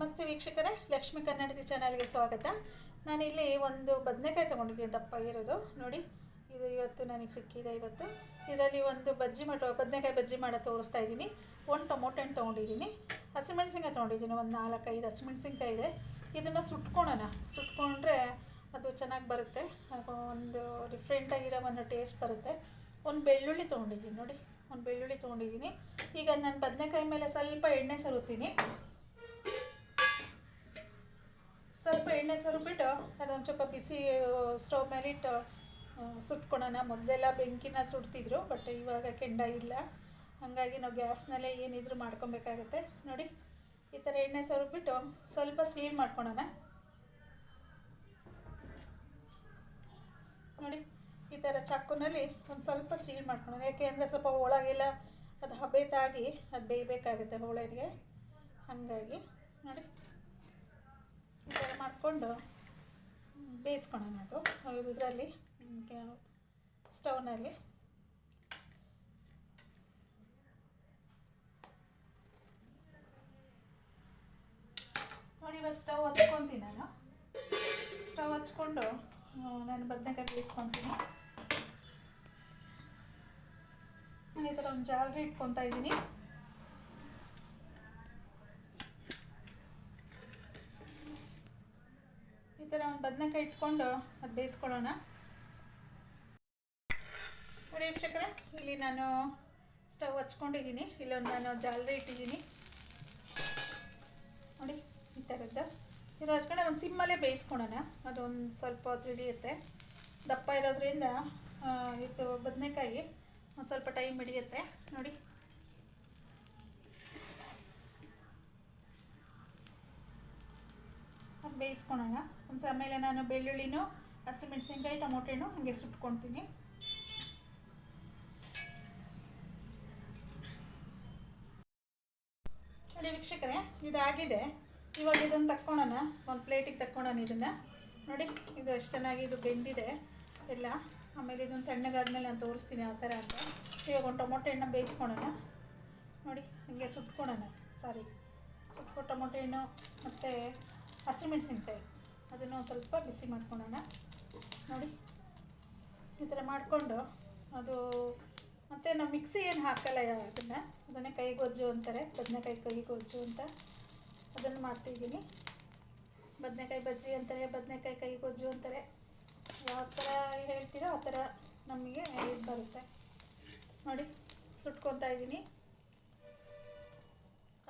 ನಮಸ್ತೆ ವೀಕ್ಷಕರೇ, ಲಕ್ಷ್ಮೀ ಕನ್ನಡತಿ ಚಾನಲ್ಗೆ ಸ್ವಾಗತ. ನಾನಿಲ್ಲಿ ಒಂದು ಬದನೆಕಾಯಿ ತೊಗೊಂಡಿದ್ದೀನಿ ದಪ್ಪ ಇರೋದು. ನೋಡಿ, ಇದು ಇವತ್ತು ನನಗೆ ಸಿಕ್ಕಿದೆ ಇವತ್ತು. ಇದರಲ್ಲಿ ಒಂದು ಬಜ್ಜಿ ಮಾಡೋ ಬದನೆಕಾಯಿ ಬಜ್ಜಿ ಮಾಡೋ ತೋರಿಸ್ತಾ ಇದ್ದೀನಿ. ಒಂದು ಟೊಮೊಟೊ ಹಣ್ಣು ತೊಗೊಂಡಿದ್ದೀನಿ. ಹಸಿಮೆಣ್ಸಿನ್ಕಾಯಿ ತೊಗೊಂಡಿದ್ದೀನಿ, ಒಂದು ನಾಲ್ಕೈದು ಹಸಿಮೆಣಸಿನ್ಕಾಯಿ ಇದೆ. ಇದನ್ನು ಸುಟ್ಕೊಳೋಣ. ಸುಟ್ಕೊಂಡ್ರೆ ಅದು ಚೆನ್ನಾಗಿ ಬರುತ್ತೆ. ಒಂದು ಡಿಫ್ರೆಂಟಾಗಿರೋ ಒಂದು ಟೇಸ್ಟ್ ಬರುತ್ತೆ. ಒಂದು ಬೆಳ್ಳುಳ್ಳಿ ತೊಗೊಂಡಿದ್ದೀನಿ. ನೋಡಿ, ಒಂದು ಬೆಳ್ಳುಳ್ಳಿ ತೊಗೊಂಡಿದ್ದೀನಿ. ಈಗ ನಾನು ಬದನೆಕಾಯಿ ಮೇಲೆ ಸ್ವಲ್ಪ ಎಣ್ಣೆ ಸರುತ್ತೀನಿ. ಸ್ವಲ್ಪ ಎಣ್ಣೆ ಸುರಿಬಿಟ್ಟು ಅದೊಂದು ಸ್ವಲ್ಪ ಬಿಸಿ ಸ್ಟವ್ ಮೇಲೆ ಇಟ್ಟು ಸುಟ್ಕೊಳೋಣ. ಮೊದಲೆಲ್ಲ ಬೆಂಕಿನ ಸುಡ್ತಿದ್ರು, ಬಟ್ ಇವಾಗ ಕೆಂಡ ಇಲ್ಲ ಹಾಗಾಗಿ ನಾವು ಗ್ಯಾಸ್ನಲ್ಲೇ ಏನಿದ್ರು ಮಾಡ್ಕೊಬೇಕಾಗತ್ತೆ. ನೋಡಿ, ಈ ಥರ ಎಣ್ಣೆ ಸರುಬಿಟ್ಟು ಸ್ವಲ್ಪ ಸೀಲ್ ಮಾಡ್ಕೊಳೋಣ. ನೋಡಿ, ಈ ಥರ ಚಾಕುನಲ್ಲಿ ಒಂದು ಸ್ವಲ್ಪ ಸೀಲ್ ಮಾಡ್ಕೊಳೋಣ. ಯಾಕೆ ಅಂದರೆ ಸ್ವಲ್ಪ ಒಳಗೆಲ್ಲ ಅದು ಹಬೇತಾಗಿ ಅದು ಬೇಯಬೇಕಾಗುತ್ತೆ ಹೋಳಿಗೆ. ಹಾಗಾಗಿ, ನೋಡಿ. ಥರ ಬೇಯಿಸ್ಕೊಳ್ಳೋಣ ಅದು. ಇದರಲ್ಲಿ ಸ್ಟವ್ನಲ್ಲಿ ನೋಡಿ, ಇವಾಗ ಸ್ಟವ್ ಹಚ್ಕೊತೀನಿ ನಾನು. ಸ್ಟವ್ ಹಚ್ಕೊಂಡು ನಾನು ಬದನೆಕಾಯಿ ಬೇಯಿಸ್ಕೊತೀನಿ. ನಾನು ಈ ಥರ ಒಂದು ಜಾಲರಿ ಇಟ್ಕೊತಾ ಇದ್ದೀನಿ. ಥರ ಒಂದು ಬದನೆಕಾಯಿ ಇಟ್ಕೊಂಡು ಅದು ಬೇಯಿಸ್ಕೊಳ್ಳೋಣ. ನೋಡಿ ವೀಕ್ಷಕರ, ಇಲ್ಲಿ ನಾನು ಸ್ಟವ್ ಹಚ್ಕೊಂಡಿದ್ದೀನಿ. ಇಲ್ಲೊಂದು ನಾನು ಜಾಲರಿ ಇಟ್ಟಿದ್ದೀನಿ. ನೋಡಿ, ಈ ಥರದ್ದು ಇದು ಹಚ್ಕೊಂಡು ಒಂದು ಸಿಮ್ಮಲ್ಲೇ ಬೇಯಿಸ್ಕೊಳೋಣ ಅದೊಂದು ಸ್ವಲ್ಪ ಹೊತ್ತು ಹಿಡಿಯುತ್ತೆ ದಪ್ಪ ಇರೋದ್ರಿಂದ ಇದು ಬದನೆಕಾಯಿ ಒಂದು ಸ್ವಲ್ಪ ಟೈಮ್ ಹಿಡಿಯುತ್ತೆ. ನೋಡಿ ಬೇಯಿಸ್ಕೊಳೋಣ. ಒಂದು ಆಮೇಲೆ ನಾನು ಬೆಳ್ಳುಳ್ಳಿನೂ, ಹಸಿಮೆಣಸಿನ್ಕಾಯಿ ಟೊಮೊಟೊ ಹಣ್ಣು ಹಾಗೆ ಸುಟ್ಕೊಳ್ತೀನಿ. ನೋಡಿ ವೀಕ್ಷಕರೇ, ಇದಾಗಿದೆ. ಇವಾಗ ಇದನ್ನು ತಕ್ಕೊಳೋಣ. ಒಂದು ಪ್ಲೇಟಿಗೆ ತಕ್ಕೊಳೋಣ ಇದನ್ನು. ನೋಡಿ, ಇದು ಎಷ್ಟು ಚೆನ್ನಾಗಿ ಇದು ಬೆಂದಿದೆ. ಎಲ್ಲ. ಆಮೇಲೆ ಇದನ್ನು ತಣ್ಣಗಾದ್ಮೇಲೆ ನಾನು ತೋರಿಸ್ತೀನಿ ಯಾವ ಥರ ಅಂತ. ಇವಾಗ ಒಂದು ಟೊಮೊಟೊ ಹಣ್ಣು ಬೇಯಿಸ್ಕೊಳೋಣ. ನೋಡಿ, ಹಿಂಗೆ ಸುಟ್ಕೊಳೋಣ. ಸಾರಿ. ಸುಟ್ಕೊ ಟೊಮೊಟೊ ಹಣ್ಣು ಮತ್ತು ಹಸಿಮೆಣಸಿನ್ಕಾಯಿ. ಅದನ್ನು ಒಂದು ಸ್ವಲ್ಪ ಬಿಸಿ ಮಾಡ್ಕೊಳ್ಳೋಣ ನೋಡಿ, ಈ ಥರ ಮಾಡಿಕೊಂಡು ಅದು ಮತ್ತು ನಾವು ಮಿಕ್ಸಿ ಏನು ಹಾಕಲ್ಲ ಅದನ್ನು. ಅದನ್ನೇ ಕೈಗೊಜ್ಜು ಅಂತಾರೆ, ಬದನೆಕಾಯಿ ಕೈ ಗೊಜ್ಜು ಅಂತ. ಅದನ್ನು ಮಾಡ್ತಿದ್ದೀನಿ. ಬದನೆಕಾಯಿ ಬಜ್ಜಿ ಅಂತಾರೆ, ಬದನೆಕಾಯಿ ಕೈ ಗೊಜ್ಜು ಅಂತಾರೆ. ಯಾವ ಥರ ಹೇಳ್ತೀರೋ ಆ ಥರ ನಮಗೆ ಇದು ಬರುತ್ತೆ. ನೋಡಿ, ಸುಟ್ಕೊತಾ ಇದ್ದೀನಿ.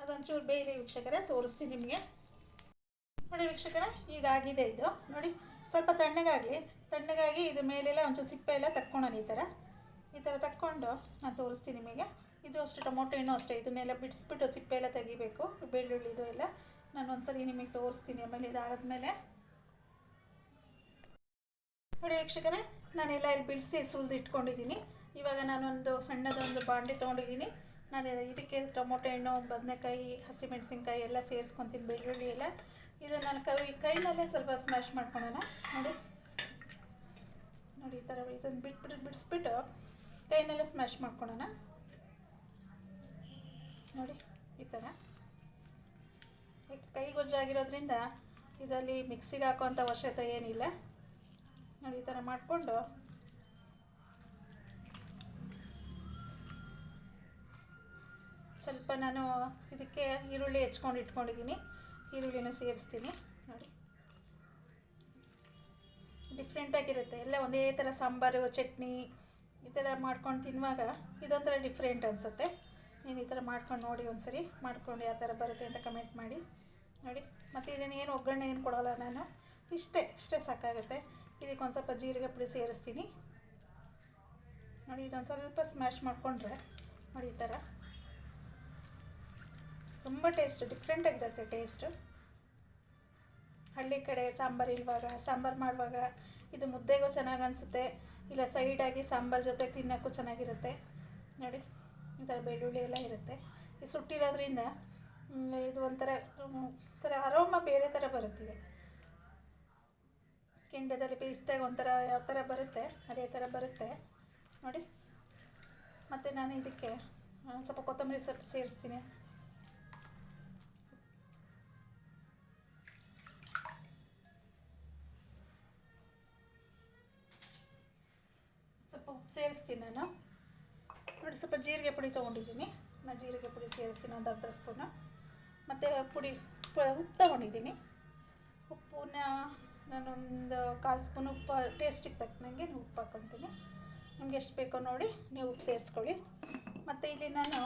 ಅದೊಂಚೂರು ಬೇರೆ ವೀಕ್ಷಕರೇ, ತೋರಿಸ್ತೀನಿ ನಿಮಗೆ. ನೋಡಿ ವೀಕ್ಷಕರ ಈಗ ಆಗಿದೆ ಇದು. ನೋಡಿ, ಸ್ವಲ್ಪ ತಣ್ಣಗಾಗಲಿ ತಣ್ಣಗಾಗಿ ಇದು ಮೇಲೆಲ್ಲ ಒಂಚೂರು ಸಿಪ್ಪೆ ಎಲ್ಲ ತಕ್ಕೊಳೋಣ ಈ ಥರ. ಈ ಥರ ತಕ್ಕೊಂಡು ನಾನು ತೋರಿಸ್ತೀನಿ ನಿಮಗೆ. ಇದು ಅಷ್ಟು ಟೊಮೊಟೊ ಹಣ್ಣು ಅಷ್ಟೇ. ಇದನ್ನೆಲ್ಲ ಬಿಡಿಸ್ಬಿಟ್ಟು ಸಿಪ್ಪೆ ಎಲ್ಲ ತೆಗಿಬೇಕು ಬೆಳ್ಳುಳ್ಳಿದು ಎಲ್ಲ. ನಾನು ಒಂದ್ಸರಿ ನಿಮಗೆ ತೋರಿಸ್ತೀನಿ, ಆಮೇಲೆ ಇದಾದ್ಮೇಲೆ. ನೋಡಿ ವೀಕ್ಷಕರೇ, ನಾನೆಲ್ಲ ಇಲ್ಲಿ ಬಿಡಿಸಿ ಸುಲಿದು ಇಟ್ಕೊಂಡಿದ್ದೀನಿ. ಇವಾಗ ನಾನೊಂದು ಸಣ್ಣದೊಂದು ಬಾಂಡೆ ತೊಗೊಂಡಿದ್ದೀನಿ. ನಾನು ಇದಕ್ಕೆ ಟೊಮೊಟೊ ಹಣ್ಣು ಬದನೆಕಾಯಿ, ಹಸಿಮೆಣಸಿನ್ಕಾಯಿ ಎಲ್ಲ ಸೇರಿಸ್ಕೊತೀನಿ, ಬೆಳ್ಳುಳ್ಳಿ ಎಲ್ಲ. ಇದು ನಾನು ಕೈ, ಕೈನಲ್ಲೇ ಸ್ವಲ್ಪ ಸ್ಮ್ಯಾಶ್ ಮಾಡ್ಕೊಳ್ಳೋಣ ನೋಡಿ. ನೋಡಿ, ಈ ಥರ ಇದನ್ನು ಬಿಟ್ಬಿಟ್ಟು ಬಿಡಿಸ್ಬಿಟ್ಟು ಕೈನಲ್ಲೇ ಸ್ಮ್ಯಾಶ್ ಮಾಡ್ಕೊಳ್ಳೋಣ ನೋಡಿ, ಈ ಥರ ಕೈ ಗೊಜ್ಜಾಗಿರೋದ್ರಿಂದ ಇದರಲ್ಲಿ ಮಿಕ್ಸಿಗೆ ಹಾಕೋಂಥ ಅವಶ್ಯಕತೆ ಏನಿಲ್ಲ. ನೋಡಿ, ಈ ಥರ ಮಾಡಿಕೊಂಡು. ಸ್ವಲ್ಪ ನಾನು ಇದಕ್ಕೆ ಈರುಳ್ಳಿ ಹೆಚ್ಕೊಂಡು ಇಟ್ಕೊಂಡಿದ್ದೀನಿ. ಈರುಳ್ಳಿನ ಸೇರಿಸ್ತೀನಿ. ನೋಡಿ. ಡಿಫ್ರೆಂಟಾಗಿರುತ್ತೆ ಎಲ್ಲ ಒಂದೇ ಥರ ಸಾಂಬಾರು, ಚಟ್ನಿ ಈ ಥರ ಮಾಡ್ಕೊಂಡು ತಿನ್ನುವಾಗ ಇದೊಂಥರ ಡಿಫ್ರೆಂಟ್ ಅನಿಸುತ್ತೆ. ನೀನು ಈ ಥರ ಮಾಡ್ಕೊಂಡು ನೋಡಿ ಒಂದ್ಸರಿ. ಮಾಡ್ಕೊಂಡು ಯಾವ ಥರ ಬರುತ್ತೆ ಅಂತ ಕಮೆಂಟ್ ಮಾಡಿ. ನೋಡಿ. ಮತ್ತು ಇದನ್ನು ಏನು ಒಗ್ಗರಣೆ ಏನು ಕೊಡೋಲ್ಲ ನಾನು. ಇಷ್ಟೇ ಇಷ್ಟೇ ಸಾಕಾಗುತ್ತೆ. ಇದಕ್ಕೆ ಒಂದು ಸ್ವಲ್ಪ ಜೀರಿಗೆ ಪುಡಿ ಸೇರಿಸ್ತೀನಿ. ನೋಡಿ, ಇದೊಂದು ಸ್ವಲ್ಪ ಸ್ಮ್ಯಾಶ್ ಮಾಡಿಕೊಂಡ್ರೆ ನೋಡಿ ಈ ಥರ. ತುಂಬ ಟೇಸ್ಟ್ ಡಿಫ್ರೆಂಟಾಗಿರುತ್ತೆ ಟೇಸ್ಟು ಹಳ್ಳಿ ಕಡೆ ಸಾಂಬಾರು ಇಲ್ವಾಗ, ಸಾಂಬಾರು ಮಾಡುವಾಗ ಇದು ಮುದ್ದೆಗೂ ಚೆನ್ನಾಗಿ ಅನಿಸುತ್ತೆ. ಇಲ್ಲ ಸೈಡಾಗಿ ಸಾಂಬಾರು ಜೊತೆ ತಿನ್ನೋಕ್ಕೂ ಚೆನ್ನಾಗಿರುತ್ತೆ. ನೋಡಿ, ಈ ಥರ ಬೆಳ್ಳುಳ್ಳಿ ಎಲ್ಲ ಇರುತ್ತೆ. ಇದು ಸುಟ್ಟಿರೋದ್ರಿಂದ ಇದು ಒಂಥರ ಒಂಥರ ಅರೋಮ ಬೇರೆ ಥರ ಬರುತ್ತಿದೆ. ಕೆಂಡದಲ್ಲಿ ಬೇಯಿಸಿದಾಗ ಒಂಥರ ಯಾವ ಥರ ಬರುತ್ತೆ, ಅದೇ ಥರ ಬರುತ್ತೆ. ನೋಡಿ, ಮತ್ತು ನಾನು ಇದಕ್ಕೆ ಸ್ವಲ್ಪ ಕೊತ್ತಂಬರಿ ಸೊಪ್ಪು ಸೇರಿಸ್ತೀನಿ. ಸೇರಿಸ್ತೀನಿ ನಾನು. ನೋಡಿ, ಸ್ವಲ್ಪ ಜೀರಿಗೆ ಪುಡಿ ತೊಗೊಂಡಿದ್ದೀನಿ. ನಾನು ಜೀರಿಗೆ ಪುಡಿ ಸೇರಿಸ್ತೀನಿ, ಒಂದು ಅರ್ಧ ಸ್ಪೂನು. ಮತ್ತು ಪುಡಿ ಉಪ್ಪು ತೊಗೊಂಡಿದ್ದೀನಿ. ಉಪ್ಪನ್ನ ನಾನೊಂದು ಕಾಲು ಸ್ಪೂನ್ ಉಪ್ಪು ಟೇಸ್ಟಿಗೆ ತಕ್ಕನಂಗೆ ನೀವು ಉಪ್ಪು ಹಾಕ್ಕೊತೀನಿ ನಿಮ್ಗೆ ಎಷ್ಟು ಬೇಕೋ ನೋಡಿ, ನೀವು ಉಪ್ಪು ಸೇರಿಸ್ಕೊಳ್ಳಿ. ಮತ್ತು ಇಲ್ಲಿ ನಾನು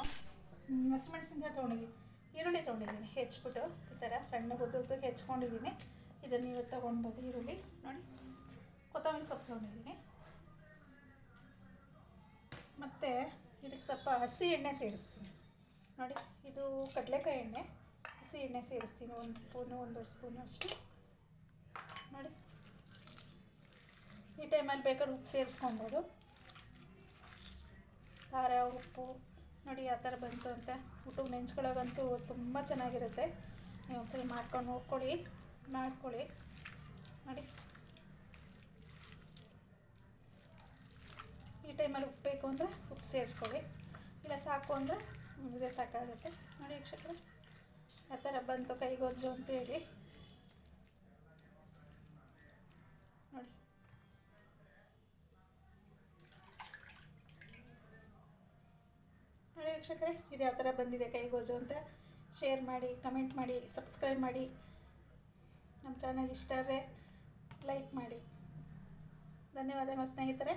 ಹಸಿಮೆಣಸಿನ್ಕಾಯಿ ತೊಗೊಂಡಿದ್ದೀನಿ. ಈರುಳ್ಳಿ ತೊಗೊಂಡಿದ್ದೀನಿ ಹೆಚ್ಚಿಬಿಟ್ಟು ಈ ಥರ ಸಣ್ಣ ಉದ್ದು ಹೆಚ್ಕೊಂಡಿದ್ದೀನಿ. ಇದನ್ನು ನೀವು ತೊಗೊಳ್ಬೋದು ಈರುಳ್ಳಿ. ನೋಡಿ, ಕೊತ್ತಂಬರಿ ಸೊಪ್ಪು ತೊಗೊಂಡಿದ್ದೀನಿ. ಮತ್ತು ಇದಕ್ಕೆ ಸ್ವಲ್ಪ ಹಸಿ ಎಣ್ಣೆ ಸೇರಿಸ್ತೀನಿ. ನೋಡಿ, ಇದು ಕಡಲೆಕಾಯಿ ಎಣ್ಣೆ. ಹಸಿ ಎಣ್ಣೆ ಸೇರಿಸ್ತೀನಿ. ಒಂದು ಸ್ಪೂನು, ಒಂದೂವರೆ ಸ್ಪೂನು ಅಷ್ಟು. ನೋಡಿ. ಈ ಟೈಮಲ್ಲಿ ಬೇಕಾದ್ರೆ ಉಪ್ಪು ಸೇರಿಸ್ಕೊಬೋದು. ಖಾರ, ಉಪ್ಪು. ನೋಡಿ ಯಾವ ಥರ ಬಂತು ಅಂತ. ಊಟಕ್ಕೆ ನೆಂಚ್ಕೊಳ್ಳೋಗಂತೂ ತುಂಬ ಚೆನ್ನಾಗಿರುತ್ತೆ. ನೀವು ಒಂದ್ಸಲ ಮಾಡ್ಕೊಂಡು ನೋಡ್ಕೊಳ್ಳಿ ಮಾಡ್ಕೊಳ್ಳಿ. ನೋಡಿ. ಟೈಮಲ್ಲಿ ಉಪ್ಪು ಬೇಕು ಅಂದರೆ ಉಪ್ಪು ಸೇರಿಸ್ಕೊಳ್ಳಿ. ಇಲ್ಲ ಸಾಕು ಅಂದರೆ ಇದೇ ಸಾಕಾಗುತ್ತೆ. ನೋಡಿ ಯಕ್ಷಕ್ರ ಆ ಥರ ಬಂತು ಕೈಗೊಜ್ಜು ಅಂತೇಳಿ ನೋಡಿ. ನೋಡಿ ಯಕ್ಷಕ್ರೆ ಇದು ಯಾವ ಥರ ಬಂದಿದೆ ಕೈಗೋಜು ಅಂತ ಶೇರ್ ಮಾಡಿ, ಕಮೆಂಟ್ ಮಾಡಿ, ಸಬ್ಸ್ಕ್ರೈಬ್ ಮಾಡಿ. ನಮ್ಮ ಚಾನಲ್ ಇಷ್ಟ ಆದರೆ ಲೈಕ್ ಮಾಡಿ. ಧನ್ಯವಾದ, ನಮ್ಮ ಸ್ನೇಹಿತರೆ.